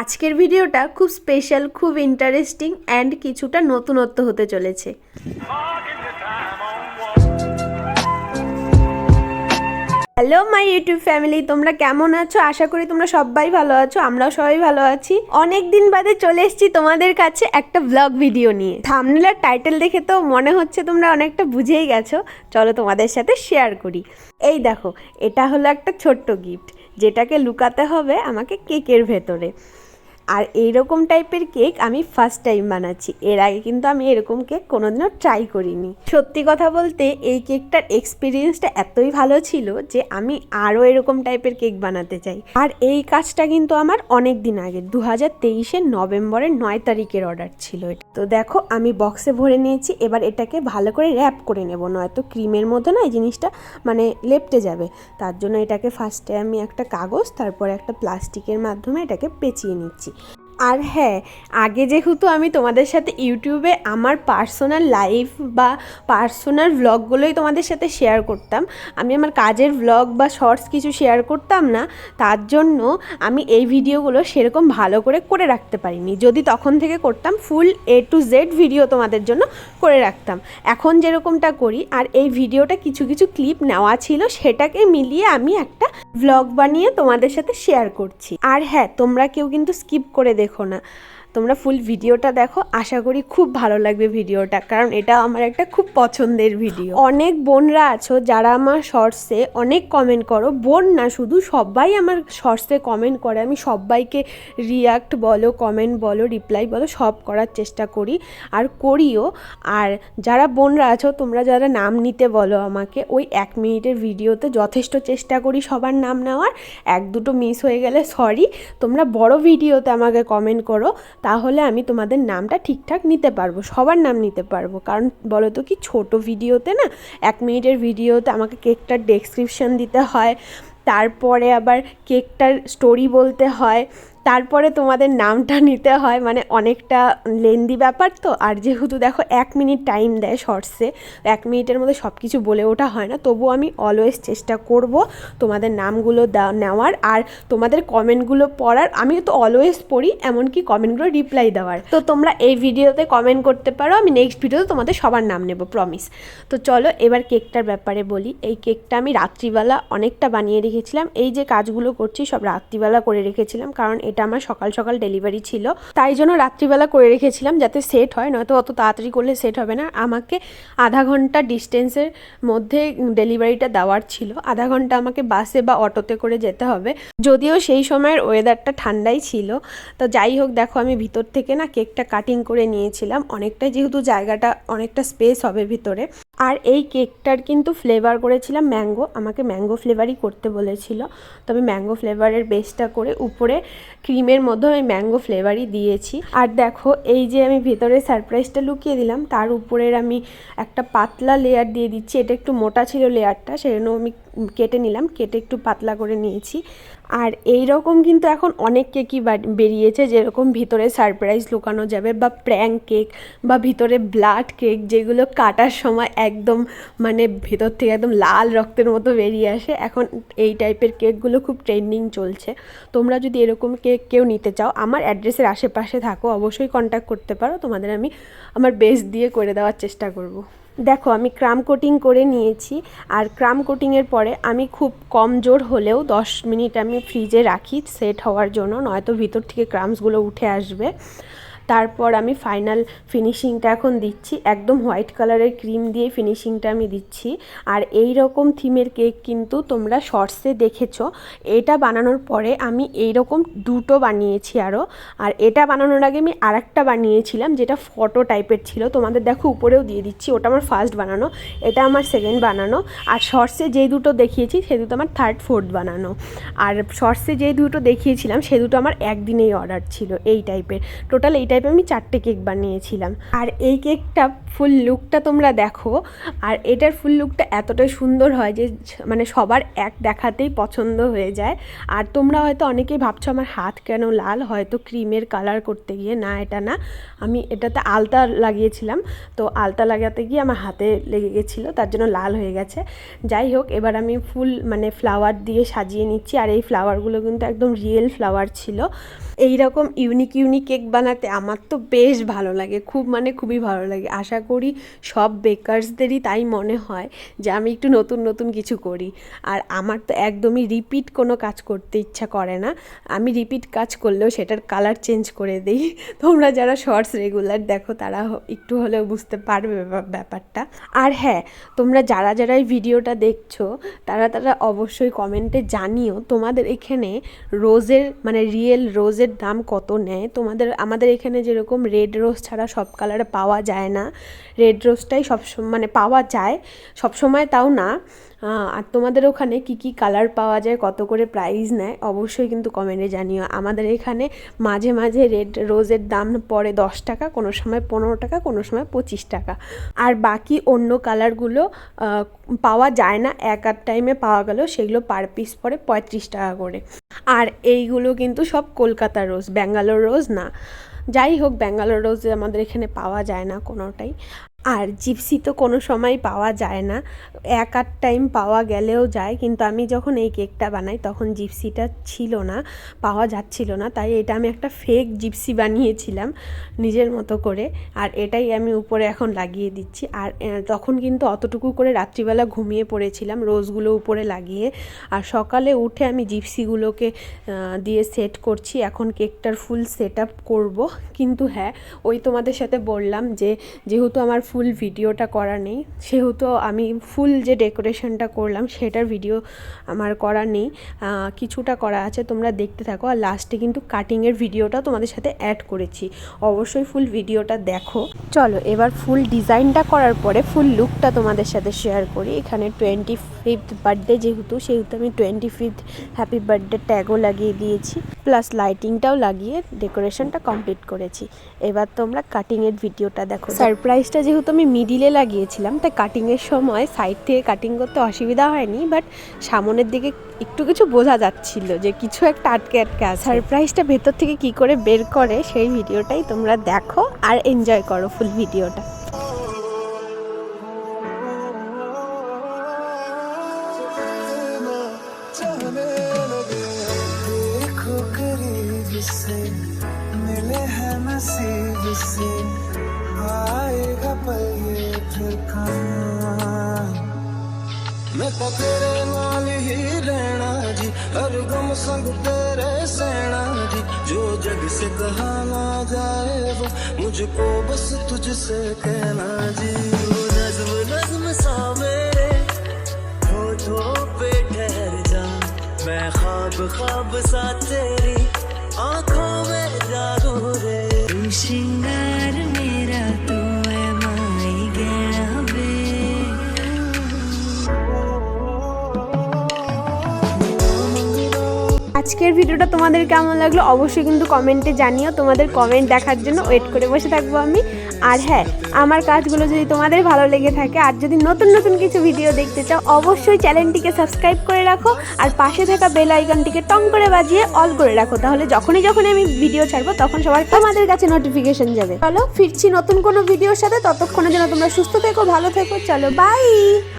আজকের ভিডিওটা খুব স্পেশাল খুব ইন্টারেস্টিং অ্যান্ড কিছুটা নতুনত্ব হতে চলেছে। হ্যালো মাই ইউটিউব ফ্যামিলি তোমরা কেমন আছো? আশা করি তোমরা সবাই ভালো আছো, আমরাও সবাই ভালো আছি। অনেক দিন বাদে চলে এসেছি তোমাদের কাছে একটা ব্লগ ভিডিও নিয়ে। থামনেল আর টাইটেল দেখে তো মনে হচ্ছে তোমরা অনেকটা বুঝেই গেছো। চলো তোমাদের সাথে শেয়ার করি। এই দেখো, এটা হলো একটা ছোট্ট গিফট যেটাকে লুকাতে হবে আমাকে কেকের ভেতরে। আর এইরকম টাইপের কেক আমি ফার্স্ট টাইম বানাচ্ছি। এর আগে কিন্তু আমি এরকম কেক কোনোদিনও ট্রাই করিনি। সত্যি কথা বলতে এই কেকটার এক্সপিরিয়েন্সটা এতই ভালো ছিল যে আমি আরও এরকম টাইপের কেক বানাতে চাই। আর এই কাজটা কিন্তু আমার অনেক দিন আগে দু হাজার তেইশের নভেম্বরের নয় তারিখের অর্ডার ছিল এটা। তো দেখো, আমি বক্সে ভরে নিয়েছি, এবার এটাকে ভালো করে র্যাপ করে নেব। নয়তো ক্রিমের মতো না এই জিনিসটা মানে লেপটে যাবে। তার জন্য এটাকে ফার্স্টে আমি একটা কাগজ, তারপরে একটা প্লাস্টিকের মাধ্যমে এটাকে পেঁচিয়ে নিচ্ছি। আর হ্যাঁ আগে যেহেতু আমি তোমাদের সাথে ইউটিউবে আমার পার্সোনাল লাইফ বা পার্সোনাল ভ্লগগুলোই তোমাদের সাথে শেয়ার করতাম, আমি আমার কাজের ভ্লগ বা শর্টস কিছু শেয়ার করতাম না, তার জন্য আমি এই ভিডিওগুলো সেরকম ভালো করে করে রাখতে পারিনি। যদি তখন থেকে করতাম full A to Z video তোমাদের জন্য করে রাখতাম। এখন যেরকমটা করি, আর এই ভিডিওটা কিছু কিছু ক্লিপ নেওয়া ছিল, সেটাকে মিলিয়ে আমি একটা ভ্লগ বানিয়ে তোমাদের সাথে শেয়ার করছি। আর হ্যাঁ তোমরা কেউ কিন্তু স্কিপ করে দেখো না। তোমরা ফুল ভিডিওটা দেখো, আশা করি খুব ভালো লাগবে ভিডিওটা, কারণ এটা আমার একটা খুব পছন্দের ভিডিও অনেক বোনরা আছো যারা আমার শর্টসে অনেক কমেন্ট করো, বোন না শুধু, সবাই আমার শর্টসে কমেন্ট করে, আমি সবাইকে রিয়াক্ট বলো কমেন্ট বলো রিপ্লাই বলো, সব করার চেষ্টা করি আর করিও। আর যারা বোনরা আছো, তোমরা যারা নাম নিতে বলো আমাকে, ওই এক মিনিটের ভিডিওতে যথেষ্ট চেষ্টা করি সবার নাম নেওয়ার, এক দুটো মিস হয়ে গেলে সরি তোমরা বড় ভিডিওতে আমাকে কমেন্ট করো তাহলে আমি তোমাদের নামটা ঠিকঠাক নিতে পারব, সবার নাম নিতে পারব। কারণ বলো তো কি, ছোট ভিডিওতে না, এক মিনিটের ভিডিওতে আমাকে কেকটার ডেসক্রিপশন দিতে হয়, তারপরে আবার কেকটার স্টোরি বলতে হয় তারপরে তোমাদের নামটা নিতে হয় মানে অনেকটা লেন্দি ব্যাপার তো। আর যেহেতু দেখো এক মিনিট টাইম দেয় শর্টসে এক মিনিটের মধ্যে সব কিছু বলে ওঠা হয় না। তবুও আমি অলওয়েজ চেষ্টা করব তোমাদের নামগুলো নেওয়ার আর তোমাদের কমেন্টগুলো পড়ার। আমি তো অলওয়েজ পড়ি, এমনকি কমেন্টগুলো রিপ্লাই দেওয়ার। তো তোমরা এই ভিডিওতে কমেন্ট করতে পারো, আমি নেক্সট ভিডিওতে তোমাদের সবার নাম নেব প্রমিস তো চলো এবার কেকটার ব্যাপারে বলি। এই কেকটা আমি রাত্রিবেলা অনেকটা বানিয়ে রেখেছিলাম। এই যে কাজগুলো করছি, সব রাত্রিবেলা করে রেখেছিলাম, কারণ এটা আমার সকাল সকাল ডেলিভারি ছিল। তাই জন্য রাত্রিবেলা করে রেখেছিলাম যাতে সেট হয়, নয়তো অত তাড়াতাড়ি করলে সেট হবে না। আমাকে আধা ঘণ্টা ডিস্টেন্সের মধ্যে ডেলিভারিটা দেওয়ার ছিল। আধা ঘণ্টা আমাকে বাসে বা অটোতে করে যেতে হবে। যদিও সেই সময়ের ওয়েদারটা ঠান্ডাই ছিল। তো যাই হোক, দেখো আমি ভিতর থেকে না কেকটা কাটিং করে নিয়েছিলাম। অনেকটাই যেহেতু জায়গাটা অনেকটা স্পেস হবে ভিতরে। আর এই কেকটার কিন্তু ফ্লেভার করেছিলাম ম্যাঙ্গো আমাকে ম্যাঙ্গো ফ্লেভারই করতে বলেছিল। তবে ম্যাঙ্গো ফ্লেভারের বেসটা করে উপরে ক্রিমের মধ্যে আমি ম্যাঙ্গো ফ্লেভারই দিয়েছি। আর দেখো, এই যে আমি ভেতরে সারপ্রাইজটা লুকিয়ে দিলাম, তার উপরের আমি একটা পাতলা লেয়ার দিয়ে দিচ্ছি। এটা একটু মোটা ছিল লেয়ারটা সেজন্য আমি কেটে নিলাম, কেটে একটু পাতলা করে নিয়েছি। আর এই রকম কিন্তু এখন অনেক কেকই বেরিয়েছে যেরকম ভিতরে সারপ্রাইজ লুকানো যাবে বা প্র্যাঙ্ক কেক বা ভিতরে ব্লাড কেক যেগুলো কাটার সময় একদম মানে ভেতর থেকে একদম লাল রক্তের মতো বেরিয়ে আসে। এখন এই টাইপের কেকগুলো খুব ট্রেন্ডিং চলছে। তোমরা যদি এরকম কেক কেউ নিতে চাও, আমার অ্যাড্রেসের আশেপাশে থাকো, অবশ্যই কন্ট্যাক্ট করতে পারো। তোমাদের আমি আমার বেস্ট দিয়ে করে দেওয়ার চেষ্টা করব। দেখো, আমি ক্রাম কোটিং করে নিয়েছি, আর ক্রাম কোটিংয়ের পরে আমি খুব কম জোর হলেও দশ মিনিট আমি ফ্রিজে রাখি, সেট হওয়ার জন্য, নয়তো ভিতর থেকে ক্রামসগুলো উঠে আসবে। তারপর আমি ফাইনাল ফিনিশিংটা এখন দিচ্ছি। একদম হোয়াইট কালারের ক্রিম দিয়ে ফিনিশিংটা আমি দিচ্ছি। আর এই রকম থিমের কেক কিন্তু তোমরা শর্টসে দেখেছ। এটা বানানোর পরে আমি এই রকম দুটো বানিয়েছি আরও আর এটা বানানোর আগে আমি আরেকটা বানিয়েছিলাম, যেটা ফটো টাইপের ছিল। তোমাদের দেখো উপরেও দিয়ে দিচ্ছি, ওটা আমার ফার্স্ট বানানো। এটা আমার সেকেন্ড বানানো। আর শর্টসে যে দুটো দেখিয়েছি, সে দুটো আমার থার্ড ফোর্থ বানানো। আর শর্টসে যে দুটো দেখিয়েছিলাম, সে দুটো আমার একদিনেই অর্ডার ছিল, এই টাইপের টোটাল এই টাইপে আমি চারটে কেক বানিয়েছিলাম। আর এই কেকটা ফুল লুকটা তোমরা দেখো, আর এটার ফুল লুকটা এতটাই সুন্দর হয় যে মানে সবার এক দেখাতেই পছন্দ হয়ে যায়। আর তোমরা হয়তো অনেকেই ভাবছ, আমার হাত কেন লাল? হয়তো ক্রিমের কালার করতে গিয়ে না, এটা না। আমি এটাতে আলতা লাগিয়েছিলাম, তো আলতা লাগাতে গিয়ে আমার হাতে লেগে গেছিল, তার জন্য লাল হয়ে গেছে। যাই হোক, এবার আমি ফুল মানে ফ্লাওয়ার দিয়ে সাজিয়ে নিচ্ছি, আর এই ফ্লাওয়ারগুলো কিন্তু একদম রিয়েল ফ্লাওয়ার ছিল। এই রকম ইউনিক ইউনিক কেক বানাতে আমার তো বেশ ভালো লাগে, খুব মানে খুবই ভালো লাগে। আশা করি সব বেকার্সদেরই তাই মনে হয় যে আমি একটু নতুন নতুন কিছু করি। আর আমার তো একদমই রিপিট কোনো কাজ করতে ইচ্ছা করে না। আমি রিপিট কাজ করলেও সেটার কালার চেঞ্জ করে দিই। তোমরা যারা শর্টস রেগুলার দেখো, তারা একটু হলেও বুঝতে পারবে ব্যাপা- ব্যাপারটা। আর হ্যাঁ তোমরা যারা যারা এই ভিডিওটা দেখছ, তারা তারা অবশ্যই কমেন্টে জানিও, তোমাদের এখানে রোজের মানে রিয়েল রোজের দাম কত নেয়? তোমাদের, আমাদের এখানে যেরকম রেড রোজ ছাড়া সব কালারে পাওয়া যায় না। রেড রোজটাই সব মানে পাওয়া যায়, সব সময় তাও না। আর তোমাদের ওখানে কি কি কালার পাওয়া যায়, কত করে প্রাইস নেয়, অবশ্যই কিন্তু কমেন্টে জানিও। আমাদের এখানে মাঝে মাঝে রেড রোজের দাম পড়ে দশ টাকা, কোনো সময় পনেরো টাকা, কোনো সময় পঁচিশ টাকা। আর বাকি অন্য কালারগুলো পাওয়া যায় না, এক আধ টাইমে পাওয়া গেল, সেগুলো পার পিস পড়ে পঁয়ত্রিশ টাকা করে। আর এইগুলো কিন্তু সব কলকাতার রোজ ব্যাঙ্গালোর রোজ না। যাই হোক ব্যাঙ্গালোর রোজ আমাদের এখানে পাওয়া যায় না কোনোটাই। আর জিপসি তো কোনো সময় পাওয়া যায় না। এক আধ টাইম পাওয়া গেলেও যায়, কিন্তু আমি যখন এই কেকটা বানাই তখন জিপসিটা ছিল না, পাওয়া যাচ্ছিল না। তাই এটা আমি একটা ফেক জিপসি বানিয়েছিলাম নিজের মতো করে, আর এটাই আমি উপরে এখন লাগিয়ে দিচ্ছি। আর তখন কিন্তু অতটুকু করে রাত্রিবেলা ঘুমিয়ে পড়েছিলাম, রোজগুলো উপরে লাগিয়ে। আর সকালে উঠে আমি জিপসিগুলোকে দিয়ে সেট করছি। এখন কেকটার ফুল সেট আপ করব। কিন্তু হ্যাঁ ওই তোমাদের সাথে বললাম যে, যেহেতু আমার ফুল ভিডিওটা করা নেই। সেহেতু আমি ফুল যে ডেকোরেশনটা করলাম, সেটার ভিডিও আমার করা নেই। কিছুটা করা আছে, তোমরা দেখতে থাকো। আর লাস্টে কিন্তু কাটিংয়ের ভিডিওটা তোমাদের সাথে অ্যাড করেছি। অবশ্যই ফুল ভিডিওটা দেখো। চলো, এবার ফুল ডিজাইনটা করার পরে ফুল লুকটা তোমাদের সাথে শেয়ার করি। এখানে টোয়েন্টি ফিফথ বার্থডে যেহেতু, সেহেতু আমি টোয়েন্টি ফিফথ হ্যাপি বার্থডে ট্যাগও লাগিয়ে দিয়েছি। প্লাস লাইটিংটাও লাগিয়ে ডেকোরেশনটা কমপ্লিট করেছি। এবার তোমরা কাটিংয়ের ভিডিওটা দেখো। সারপ্রাইজটা যেহেতু আমি মিডিলে লাগিয়েছিলাম। তাই কাটিংয়ের সময় সাইড থেকে কাটিং করতে অসুবিধা হয়নি বাট সামনের দিকে একটু কিছু বোঝা যাচ্ছিল যে কিছু একটা আটকে আটকে আছে। সারপ্রাইজটা ভেতর থেকে কি করে বের করে সেই ভিডিওটাই তোমরা দেখো আর এনজয় করো ফুল ভিডিওটা मैं तो तेरे नाल ही रहना जी, हर गम संग तेरे सहना जी। जो जग से कहा ना जाए वो मुझको बस तुझसे कहना जी। वो नज्म नज्म सा मेरे होठों पे ठहर जा। मैं ख्वाब ख्वाब सा तेरी आँखों আজকের ভিডিওটা তোমাদের কেমন লাগল অবশ্যই কিন্তু কমেন্টে জানিও। তোমাদের কমেন্ট দেখার জন্য ওয়েট করে বসে থাকব আমি। আর হ্যাঁ আমার কাজগুলো যদি তোমাদের ভালো লেগে থাকে আর যদি নতুন নতুন কিছু ভিডিও দেখতে চাও, অবশ্যই চ্যানেলটিকে সাবস্ক্রাইব করে রাখো আর পাশে থাকা বেল আইকনটিকে টং করে বাজিয়ে অল করে রাখো। তাহলে যখনই যখনই আমি ভিডিও ছাড়বো, তখন সবার তোমাদের কাছে নোটিফিকেশন যাবে। চলো, ফিরছি নতুন কোনো ভিডিওর সাথে। ততক্ষণের জন্য তোমরা সুস্থ থেকো, ভালো থেকো। চলো বাই